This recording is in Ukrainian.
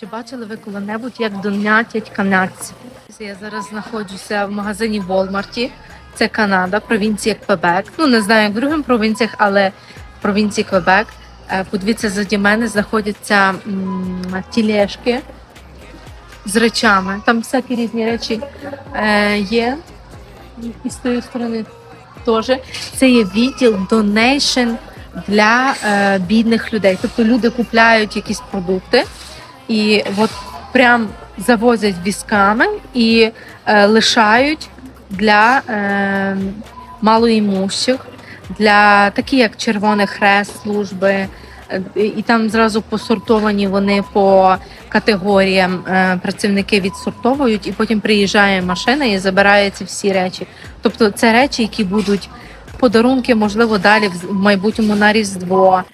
Чи бачили ви коли-небудь, як донятять канадці? Я зараз знаходжуся в магазині Волмарті. Це Канада, провінція Квебек. Ну не знаю, як в других провінціях, але в провінції Квебек. Е, Подивіться, заді мене знаходяться тілешки з речами. Там всякі різні речі е, є. І з тої сторони теж. Це є відділ Donation для е, бідних людей. Тобто люди купляють якісь продукти і от прям завозять візками і е, лишають для е, малоімущих, для такі як Червоний Хрест служби. Е, І там зразу посортовані вони по категоріям е, працівники відсортовують, і потім приїжджає машина і забирає ці всі речі. Тобто це речі, які будуть подарунки, можливо, далі в майбутньому на Різдво.